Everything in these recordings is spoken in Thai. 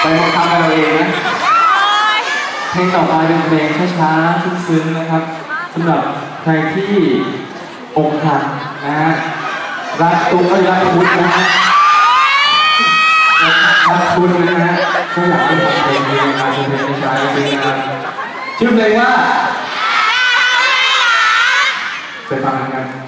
ไปบังคับกันเราเองนะเพลงต่อไปเป็นเพลงช้าๆซึ้งๆนะครับสำหรับใครที่อกหักนะฮะรักตุ้งก็รักคุณนะฮะรักคุณนะฮะก็อยากให้ฟังเพลงนี้นะครับเป็นเพลงช้าๆซึ้งๆนะครับชื่อเพลงว่าไปฟังกัน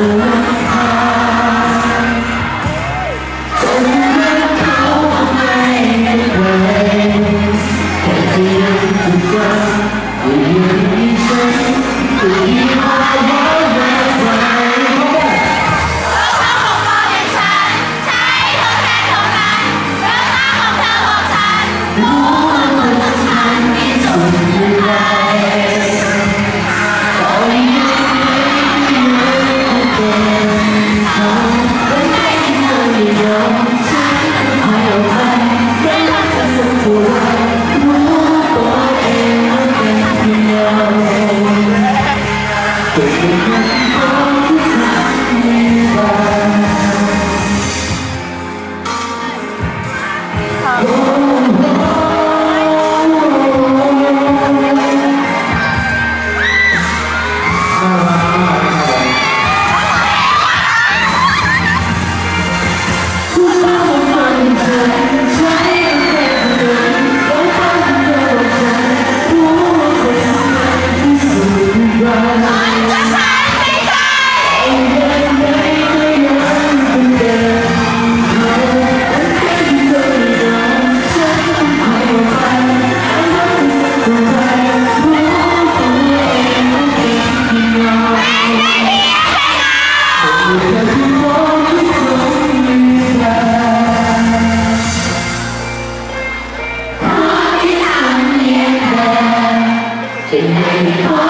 Hallelujah. Yeah. 我不渡余生不清